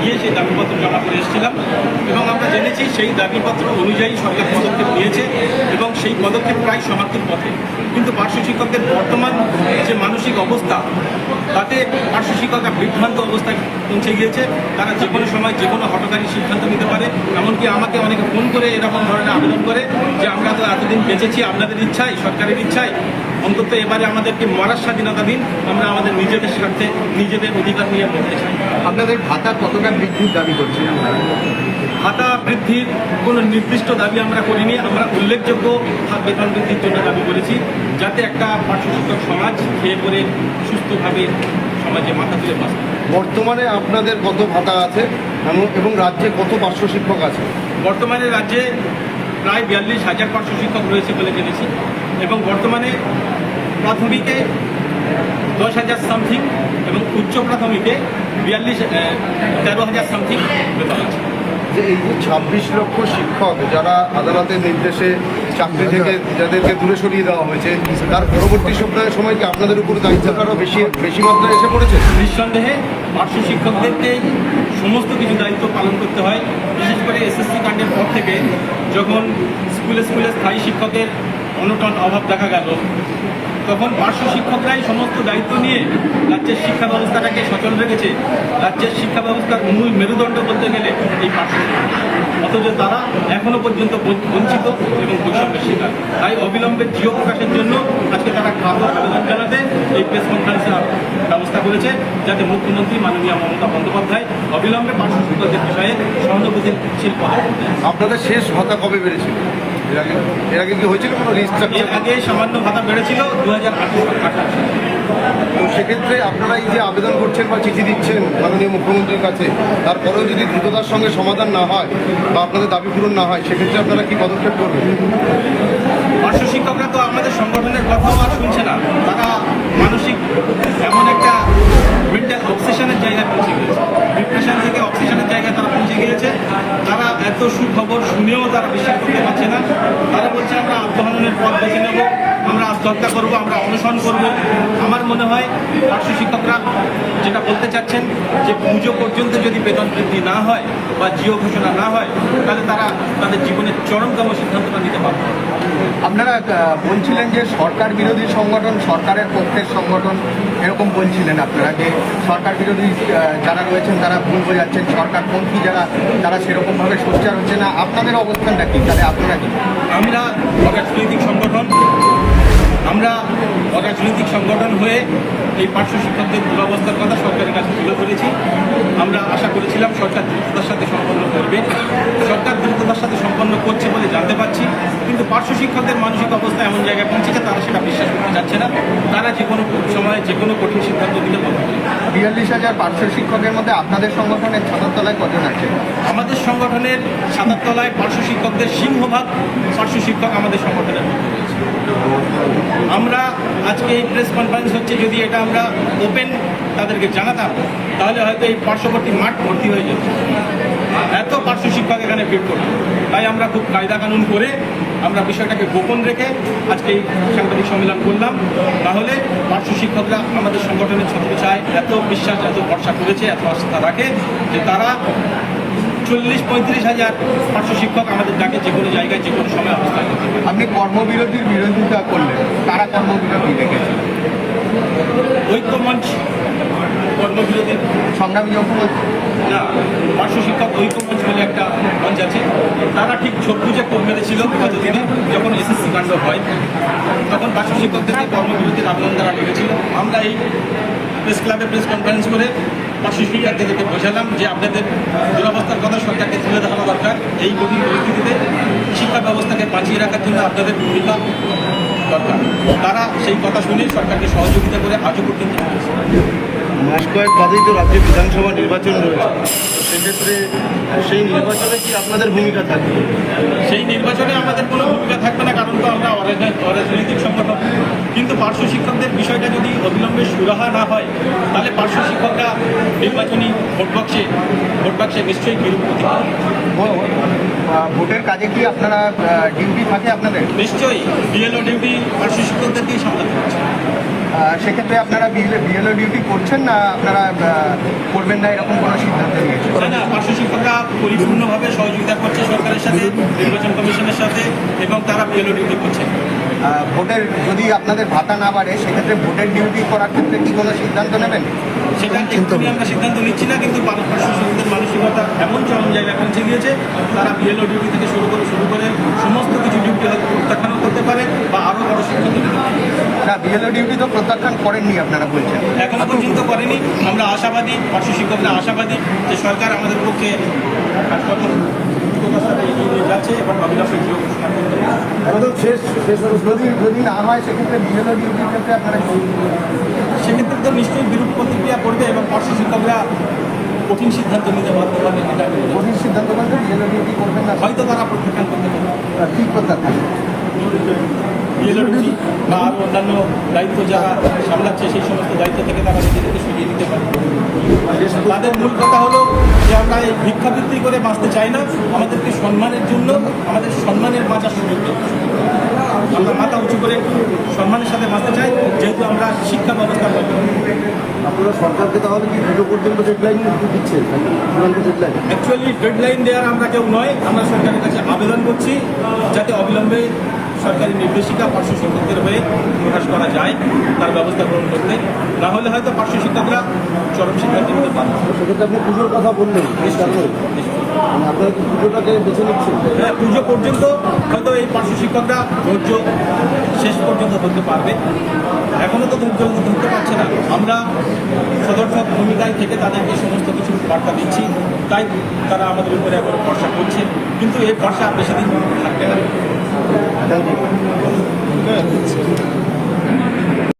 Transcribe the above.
গিয়ে সেই দাবিপত্র জমা করে এসেছিলাম এবং আমরা জেনেছি সেই দাবিপত্র অনুযায়ী সরকার পদক্ষেপ নিয়েছে এবং সেই পদক্ষেপ প্রায় সমাপ্তির পথে। কিন্তু পার্শ্ব শিক্ষকদের বর্তমান যে মানসিক অবস্থা, তাতে পার্শ্ব শিক্ষকরা বিভ্রান্ত অবস্থায় পৌঁছে গিয়েছে। তারা যে কোনো সময় যে কোনো হটকারী সিদ্ধান্ত নিতে পারে, এমনকি আমাকে অনেকে ফোন করে এরকম ধরনের আবেদন করে। এতদিন বেঁচেছি আপনাদের ইচ্ছাই সরকারের ইচ্ছাই অন্তত এবারে আমাদেরকে মরার স্বাধীনতা দিন আমরা আমাদের নিজেদের স্বার্থে নিজেদের অধিকার নিয়ে বলতে চাই। আপনাদের ভাতা কতটা বৃদ্ধির দাবি আপনারা? ভাতা বৃদ্ধির কোনো নির্দিষ্ট দাবি আমরা করিনি আমরা উল্লেখযোগ্য বেতন বৃদ্ধির জন্য দাবি করেছি যাতে একটা পার্শ্ব সমাজ খেয়ে পরে সুস্থভাবে সমাজে মাথা তুলে বাঁচে। বর্তমানে আপনাদের কত ভাতা আছে এবং রাজ্যে কত পার্শ্ব শিক্ষক আছে? বর্তমানে রাজ্যে প্রায় বিয়াল্লিশ হাজার পাঁচশো শিক্ষক রয়েছে বলে জেনেছি। এবং বর্তমানে প্রাথমিকে দশ হাজার সামথিং এবং উচ্চ প্রাথমিকে বিয়াল্লিশ তেরো হাজার সামথিং বেতন আছে। যে এই যে ছাব্বিশ লক্ষ শিক্ষক যারা আদালতের নির্দেশে চাকরি থেকে যাদেরকে দূরে সরিয়ে দেওয়া হয়েছে, তার পরবর্তী সপ্তাহের সময় কি আপনাদের উপর দায়িত্বটা আরও বেশি বেশি মাত্রায় এসে পড়েছে? নিঃসন্দেহে পার্শ্ব শিক্ষকদেরকে সমস্ত কিছু দায়িত্ব পালন করতে হয়, বিশেষ করে এসএসসি কাণ্ডের পর থেকে যখন স্কুলে স্কুলে স্থায়ী শিক্ষকের অনটন অভাব দেখা গেল তখন পার্শ্ব শিক্ষকরাই সমস্ত দায়িত্ব নিয়ে রাজ্যের শিক্ষা ব্যবস্থাটাকে সচল রেখেছে। রাজ্যের শিক্ষা ব্যবস্থার মূল মেরুদণ্ড বলতে গেলে এই পার্শ্ব। অথচ তারা এখনও পর্যন্ত বঞ্চ- বঞ্চিত এবং বৈষম্যের শিকার। তাই অবিলম্বে জিও প্রকাশের জন্য আজকে তারা খাদ্য আবেদন জানাতে এই প্রেস কনফারেন্সের ব্যবস্থা করেছে, যাতে মুখ্যমন্ত্রী মাননীয় মমতা বন্দ্যোপাধ্যায় অবিলম্বে পার্শ্ব শিক্ষকদের বিষয়ে সহানুভূতিশীল পদক্ষেপ আপনাদের শেষ ভাতা কবে বেড়েছিল? এর আগে এর আগে কি হয়েছিল কোনো রিস্ট্রাকচার আগে সামান্য ভাতা বেড়েছিল দু হাজার আঠারো তো সেক্ষেত্রে আপনারা এই যে আবেদন করছেন বা চিঠি দিচ্ছেন মাননীয় মুখ্যমন্ত্রীর কাছে তারপরেও যদি দ্রুততার সঙ্গে সমাধান না হয় বা আপনাদের দাবি পূরণ না হয় সেক্ষেত্রে আপনারা কি পদক্ষেপ করবেন? পার্শ্ব শিক্ষকরা তো আমাদের সংগঠনের কথাও আর শুনছে না। তারা মানসিক এমন একটা অবসেশনের জায়গায় পৌঁছে গিয়েছে। ডিপ্রেশন থেকে অবসেশনের জায়গায় তারা পৌঁছে গিয়েছে। তারা এত সুখবর শুনেও তারা বিশ্বাস করতে পারছে না। তারা বলছে, আমরা আত্মহননের পথ বেছে নেব। আমরা আত্মহত্যা করব, আমরা অনশন করব। আমার মনে হয় পার্শ্ব শিক্ষকরা যেটা বলতে চাচ্ছেন, যে পুজো পর্যন্ত যদি বেতন বৃদ্ধি না হয় বা জিও ঘোষণা না হয়, তাহলে তারা তাদের জীবনের চরমতম সিদ্ধান্তটা নিতে পারবে আপনারা বলছিলেন যে সরকার বিরোধী সংগঠন, সরকারের পক্ষের সংগঠন, এরকম বলছিলেন আপনারা যে সরকার বিরোধী যারা রয়েছেন, তারা ভুল বোঝাচ্ছেন। সরকার সরকারপন্থী যারা তারা সেরকমভাবে সোচ্চার হচ্ছে না। আপনাদের অবস্থানটা কি? তাহলে আপনারা কি? আমরা অরাজনৈতিক সংগঠন। আমরা অরাজনৈতিক সংগঠন হয়ে এই পার্শ্ব শিক্ষকদের দুরবস্থার কথা সরকারের কাছে তুলে ধরেছি। আমরা আশা করেছিলাম সরকার দ্রুততার সাথে সম্পন্ন করবে। সরকার দ্রুততার সাথে সম্পন্ন করছে বলে জানতে পারছি। পার্শ্ব শিক্ষকদের মানসিক অবস্থা এমন জায়গায় পৌঁছেছে তারা সেটা বিশ্বাস করতে চাচ্ছে না। তারা যে কোনো সময়ে যে কোনো কঠিন সিদ্ধান্ত নিতে পারবে। বিয়াল্লিশ হাজার পার্শ্ব শিক্ষকের মধ্যে আপনাদের সংগঠনের ছাতার তলায় কজন আছে? আমাদের সংগঠনের সাতার তলায় পার্শ্ব শিক্ষকদের সিংহভাগ পার্শ্ব শিক্ষক আমাদের সংগঠনের আমরা আজকে এই প্রেস কনফারেন্স হচ্ছে যদি এটা আমরা ওপেন তাদেরকে জানাতাম তাহলে হয়তো এই পার্শ্ববর্তী মাঠ ভর্তি হয়ে যেত। এত পার্শ্ব শিক্ষক এখানে ভিড় করতো। তাই আমরা খুব কায়দা কানুন করে আমরা বিষয়টাকে গোপন রেখে আজকে এই সাংবাদিক সম্মেলন করলাম। তাহলে পার্শ্ব শিক্ষকরা আমাদের সংগঠনের ছত্রছায় এত বিশ্বাস এত ভরসা করেছে এত আস্থা রাখে যে তারা চল্লিশ পঁয়ত্রিশ হাজার পার্শ্ব শিক্ষক আমাদের ডাকে যে কোনো জায়গায় যে কোনো সময় অবস্থান করতে আপনি কর্মবিরতির বিরোধিতা করলেন। তারা কর্মবিরতি রেখেছে ঐক্যমঞ্চ কর্মবিরোধী সংগ্রামী যখন না, পার্শ্ব শিক্ষক ঐক্যমঞ্চ বলে একটা মঞ্চ আছে। তারা ঠিক ছোট পুজো কোপ মেরেছিল বিগত দিনে যখন এসএসসি কাণ্ড হয়। তখন পার্শ্ব শিক্ষকদেরকে কর্মবিরতির আবেদন তারা রেখেছিল আমরা এই প্রেস ক্লাবে প্রেস কনফারেন্স করে পার্শ্ব শিক্ষার্থীদেরকে বোঝালাম যে আপনাদের দুরবস্থার কথা সরকারকে তুলে ধরা দরকার। এই কঠিন পরিস্থিতিতে শিক্ষা ব্যবস্থাকে বাঁচিয়ে রাখার জন্য আপনাদের ভূমিকা দরকার। তারা সেই কথা শুনে সরকারকে সহযোগিতা করে আজও পর্যন্ত। মাস কয়েক বাদেই তো রাজ্যে বিধানসভা নির্বাচন রয়েছে। সেক্ষেত্রে সেই নির্বাচনে কি আপনাদের ভূমিকা থাকবে? সেই নির্বাচনে আমাদের কোনো ভূমিকা থাকবে না কারণ তো আমরা অরাজনৈতিক সংগঠন। কিন্তু পার্শ্ব শিক্ষকদের বিষয়টা যদি অবিলম্বে সুরাহা না হয় তাহলে পার্শ্ব শিক্ষকরা নির্বাচনী ভোট বাক্সে ভোট বাক্সে নিশ্চয়ই বিরূপ ভোটের কাজে কি আপনারা ডিউটি থাকে আপনাদের? নিশ্চয়ই বিএলও ডিউটি পার্শ্ব শিক্ষকদেরকেই সামলাতে হচ্ছে। সেক্ষেত্রে আপনারা বিএলও ডিউটি করছেন না আপনারা করবেন না এরকম কোনো সিদ্ধান্ত নিয়েছেন? তাই না পার্শ্ব শিক্ষকরা পরিপূর্ণভাবে সহযোগিতা করছে সরকারের সাথে নির্বাচন কমিশনের সাথে এবং তারা বিএলও ডিউটি করছে। ভোটের যদি আপনাদের ভাতা না বাড়ে সেক্ষেত্রে ভোটের ডিউটি করার ক্ষেত্রে কি কোনো সিদ্ধান্ত নেবেন? সেটা এক্ষুনি আমরা সিদ্ধান্ত নিচ্ছি না কিন্তু পার্শ্ব মানসিকতা এমন চরম জায়গায় পৌঁছে গিয়েছে তারা বিএলও ডিউটি থেকে শুরু করে শুরু করে সমস্ত কিছু ডিউটি হয়তো প্রত্যাখ্যানও করতে পারে বা আরও বড় সিদ্ধান্ত নিতে পারে। বিএলও ডিউটি তো প্রত্যাখ্যান করেননি আপনারা বলছেন। এখনও পর্যন্ত করেনি। আমরা আশাবাদী পার্শ্ব শিক্ষকরা আশাবাদী যে সরকার আমাদের পক্ষে যাচ্ছে এবং পারে একদম শেষ শেষ যদি যদি না হয় সেক্ষেত্রে বিএলও ডিউটির ক্ষেত্রে আপনারা সেক্ষেত্রে তো নিশ্চয়ই বিরূপ প্রতিক্রিয়া করবে এবং পার্শ্ব শিক্ষকরা কঠিন সিদ্ধান্ত নিতে বাধ্য হবে। কঠিন সিদ্ধান্ত বলতে বিএলও ডিউটি করবেন না। হয়তো তারা প্রত্যাখ্যান করতে পারে। আহ, কি প্রত্যাখ্যান? বিএলওডিসি বা আরও অন্যান্য দায়িত্ব যারা সামলাচ্ছে সেই সমস্ত দায়িত্ব থেকে তারা নিজেদেরকে সরিয়ে দিতে পারে। তাদের মূল কথা হলো যে আমরা এই ভিক্ষাবৃত্তি করে বাঁচতে চাই না। আমাদেরকে সম্মানের জন্য, আমাদের সম্মানের বাঁচার সুযোগ আমরা মাথা উঁচু করে সম্মানের সাথে বাঁচতে চাই যেহেতু আমরা শিক্ষা ব্যবস্থা করব। আপনারা সরকারকে তাহলে কি পুজো পর্যন্ত ডেডলাইন দিচ্ছেন অ্যাকচুয়ালি ডেডলাইন দেওয়ার আমরা কেউ নয় আমরা সরকারের কাছে আবেদন করছি যাতে অবিলম্বে সরকারি নির্দেশিকা পার্শ্ব শিক্ষকদের হয়ে প্রকাশ করা যায় তার ব্যবস্থা গ্রহণ করতে। না হলে হয়তো পার্শ্ব শিক্ষকরা চরম পারবে সেক্ষেত্রে আপনি পুজোর কথা বললেন মানে আপনারা কি পুজোটাকে বেছে নিচ্ছেন? হ্যাঁ পুজো পর্যন্ত হয়তো এই পার্শ্ব শিক্ষকরা ধৈর্য শেষ পর্যন্ত ধরতে পারবে। এখনও তো ধৈর্য ধরতে পারছে না। আমরা সদর্থক ভূমিকায় থেকে তাদেরকে সমস্ত কিছু বার্তা দিচ্ছি। তাই তারা আমাদের উপরে এখন ভরসা করছে। কিন্তু এই ভরসা বেশি দিন থাকবে না। ইউ